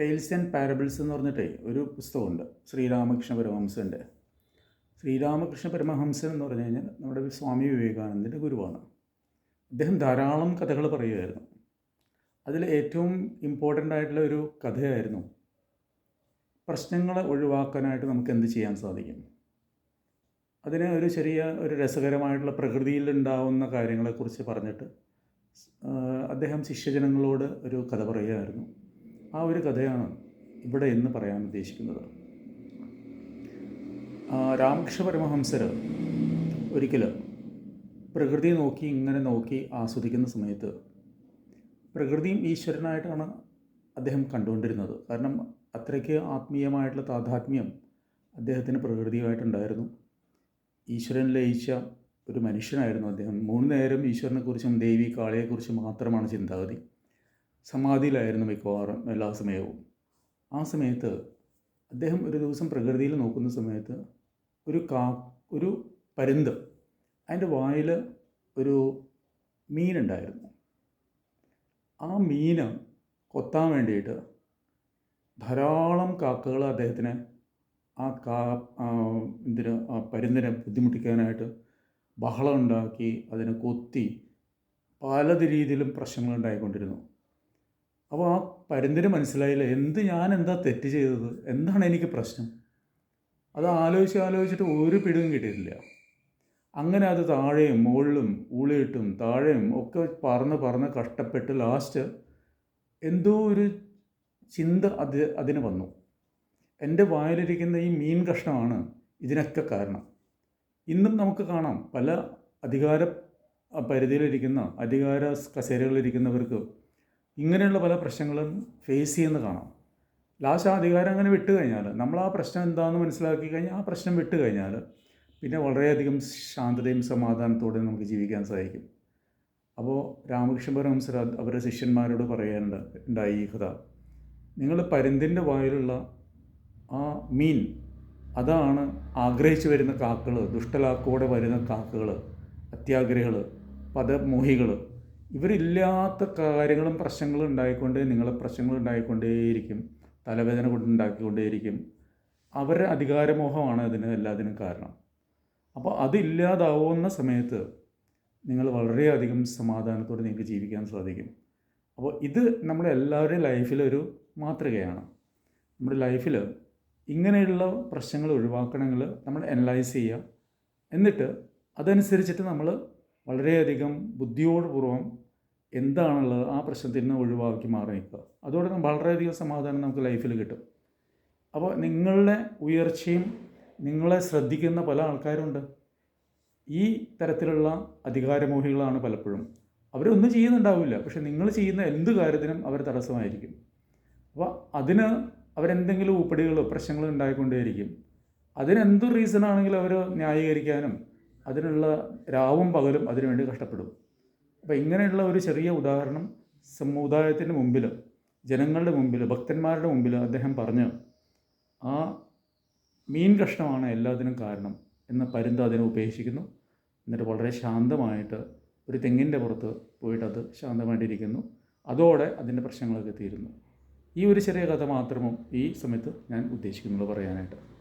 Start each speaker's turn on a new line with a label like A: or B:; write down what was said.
A: Tales and parables എന്ന് പറഞ്ഞിട്ടേ ഒരു പുസ്തകമുണ്ട്. ശ്രീരാമകൃഷ്ണ പരമഹംസന്റെ ശ്രീരാമകൃഷ്ണ പരമഹംസൻ എന്ന് പറഞ്ഞു കഴിഞ്ഞാൽ നമ്മുടെ സ്വാമി വിവേകാനന്ദന്റെ ഗുരുവാണ്. അദ്ദേഹം ധാരാളം കഥകൾ പറയുമായിരുന്നു അതിൽ ഏറ്റവും ഇമ്പോർട്ടന്റ് ആയിട്ടുള്ള ഒരു കഥയായിരുന്നു പ്രശ്നങ്ങളെ ഒഴിവാക്കാനായിട്ട് നമുക്ക് എന്ത് ചെയ്യാൻ സാധിക്കും? അതിന് ഒരു ചെറിയ ഒരു രസകരമായിട്ടുള്ള പ്രകൃതിയിൽ ഉണ്ടാവുന്ന കാര്യങ്ങളെക്കുറിച്ച് പറഞ്ഞിട്ട് അദ്ദേഹം ശിഷ്യജനങ്ങളോട് ഒരു കഥ പറയുമായിരുന്നു ആ ഒരു കഥയാണ് ഇവിടെ ഇന്ന് പറയാൻ ഉദ്ദേശിക്കുന്നത്. രാമകൃഷ്ണ പരമഹംസർ ഒരിക്കൽ പ്രകൃതി നോക്കി ഇങ്ങനെ നോക്കി ആസ്വദിക്കുന്ന സമയത്ത് പ്രകൃതിയും ഈശ്വരനായിട്ടാണ് അദ്ദേഹം കണ്ടുകൊണ്ടിരുന്നത്. കാരണം അത്രയ്ക്ക് ആത്മീയമായിട്ടുള്ള താതാത്മ്യം അദ്ദേഹത്തിന് പ്രകൃതിയുമായിട്ടുണ്ടായിരുന്നു. ഈശ്വരൻ ലയിച്ച ഒരു മനുഷ്യനായിരുന്നു അദ്ദേഹം. മൂന്ന് നേരം ഈശ്വരനെക്കുറിച്ചും ദേവി കാളിയെക്കുറിച്ചും മാത്രമാണ് ചിന്താഗതി. സമാധിയിലായിരുന്നു മിക്കവാറും എല്ലാ സമയവും. ആ സമയത്ത് അദ്ദേഹം ഒരു ദിവസം പ്രകൃതിയിൽ നോക്കുന്ന സമയത്ത് ഒരു കാ ഒരു പരുന്ത് അതിന്റെ വായിൽ ഒരു മീനുണ്ടായിരുന്നു. ആ മീന് കൊത്താൻ വേണ്ടിയിട്ട് ധാരാളം കാക്കകൾ അദ്ദേഹത്തിന് ആ കാ എന്തിന് ആ പരുന്തിനെ ബുദ്ധിമുട്ടിക്കാനായിട്ട് ബഹളം ഉണ്ടാക്കി അതിനെ കൊത്തി പല രീതിയിലും പ്രശ്നങ്ങൾ ഉണ്ടായിക്കൊണ്ടിരുന്നു. അപ്പോൾ ആ പരുന്തിന് മനസ്സിലായില്ല എന്ത് ഞാൻ എന്താ തെറ്റ് ചെയ്തത്? എന്താണ് എനിക്ക് പ്രശ്നം? അത് ആലോചിച്ച് ആലോചിച്ചിട്ട് ഒരു പിടിവും കിട്ടിയിട്ടില്ല. അങ്ങനെ അത് താഴെയും മുകളിലും ഊളിയിട്ടും താഴെയും ഒക്കെ പറന്ന് പറന്ന് കഷ്ടപ്പെട്ട് ലാസ്റ്റ് എന്തോ ഒരു ചിന്ത അത് അതിന് വന്നു. എന്റെ വായിലിരിക്കുന്ന ഈ മീൻ കഷ്ണമാണ് ഇതിനൊക്കെ കാരണം. ഇന്നും നമുക്ക് കാണാം പല അധികാര പരിധിയിലിരിക്കുന്ന അധികാര കസേരകളിലിരിക്കുന്നവർക്ക് ഇങ്ങനെയുള്ള പല പ്രശ്നങ്ങളും ഫേസ് ചെയ്യുന്ന കാണാം. ലാസ്റ്റ് ആ അധികാരം അങ്ങനെ വിട്ട് കഴിഞ്ഞാൽ നമ്മൾ ആ പ്രശ്നം എന്താണെന്ന് മനസ്സിലാക്കി കഴിഞ്ഞാൽ ആ പ്രശ്നം വിട്ട് കഴിഞ്ഞാൽ പിന്നെ വളരെയധികം ശാന്തതയും സമാധാനത്തോടെ നമുക്ക് ജീവിക്കാൻ സാധിക്കും. അപ്പോൾ രാമകൃഷ്ണ പരമംസർ അവരുടെ ശിഷ്യന്മാരോട് പറയാനുണ്ട് ഉണ്ടായി ഈ കഥ. നിങ്ങൾ പരുന്തിന്റെ വായിലുള്ള ആ മീൻ അതാണ് ആഗ്രഹിച്ചു വരുന്ന കാക്കകൾ ദുഷ്ടലാക്കോടെ വരുന്ന കാക്കകൾ അത്യാഗ്രഹികൾ പദമോഹികൾ ഇവരില്ലാത്ത കാര്യങ്ങളും പ്രശ്നങ്ങളും ഉണ്ടായിക്കൊണ്ടേ നിങ്ങളെ പ്രശ്നങ്ങൾ ഉണ്ടായിക്കൊണ്ടേയിരിക്കും തലവേദന കൊണ്ട് ഉണ്ടാക്കിക്കൊണ്ടേയിരിക്കും. അവരുടെ അധികാരമോഹമാണ് അതിന് എല്ലാത്തിനും കാരണം. അപ്പോൾ അതില്ലാതാവുന്ന സമയത്ത് നിങ്ങൾ വളരെയധികം സമാധാനത്തോടെ നിങ്ങൾക്ക് ജീവിക്കാൻ സാധിക്കും. അപ്പോൾ ഇത് നമ്മുടെ എല്ലാവരുടെയും ലൈഫിലൊരു മാതൃകയാണ്. നമ്മുടെ ലൈഫിൽ ഇങ്ങനെയുള്ള പ്രശ്നങ്ങൾ ഒഴിവാക്കണമെങ്കിൽ നമ്മൾ അനലൈസ് ചെയ്യുക. എന്നിട്ട് അതനുസരിച്ചിട്ട് നമ്മൾ വളരെയധികം ബുദ്ധിയോടുപൂർവം എന്താണുള്ളത് ആ പ്രശ്നത്തിൽ നിന്ന് ഒഴിവാക്കി മാറി നിൽക്കുക അതോടൊപ്പം വളരെയധികം സമാധാനം നമുക്ക് ലൈഫിൽ കിട്ടും. അപ്പോൾ നിങ്ങളുടെ ഉയർച്ചയും നിങ്ങളെ ശ്രദ്ധിക്കുന്ന പല ആൾക്കാരുണ്ട്. ഈ തരത്തിലുള്ള അധികാരമോഹികളാണ് പലപ്പോഴും. അവരൊന്നും ചെയ്യുന്നുണ്ടാവില്ല. പക്ഷെ നിങ്ങൾ ചെയ്യുന്ന എന്ത് കാര്യത്തിനും അവർ തടസ്സമായിരിക്കും. അപ്പോൾ അതിന് അവരെന്തെങ്കിലും ഉപ്പടികളോ പ്രശ്നങ്ങളോ ഉണ്ടായിക്കൊണ്ടേയിരിക്കും. അതിനെന്ത് റീസൺ ആണെങ്കിലും അവർ ന്യായീകരിക്കാനും അതിനുള്ള രാവും പകലും അതിനുവേണ്ടി കഷ്ടപ്പെടും. അപ്പോൾ ഇങ്ങനെയുള്ള ഒരു ചെറിയ ഉദാഹരണം സമുദായത്തിന്റെ മുമ്പിൽ ജനങ്ങളുടെ മുമ്പിൽ ഭക്തന്മാരുടെ മുമ്പിൽ അദ്ദേഹം പറഞ്ഞ് ആ മീൻ കഷ്ണമാണ് എല്ലാത്തിനും കാരണം എന്ന പരുന്ത് അതിനെ ഉപേക്ഷിക്കുന്നു. എന്നിട്ട് വളരെ ശാന്തമായിട്ട് ഒരു തെങ്ങിന്റെ പുറത്ത് പോയിട്ട് അത് ശാന്തമായിട്ടിരിക്കുന്നു. അതോടെ അതിന്റെ പ്രശ്നങ്ങളൊക്കെ തീരുന്നു. ഈ ഒരു ചെറിയ കഥ മാത്രമോ ഈ സമയത്ത് ഞാൻ ഉദ്ദേശിക്കുന്നുള്ളൂ പറയാനായിട്ട്.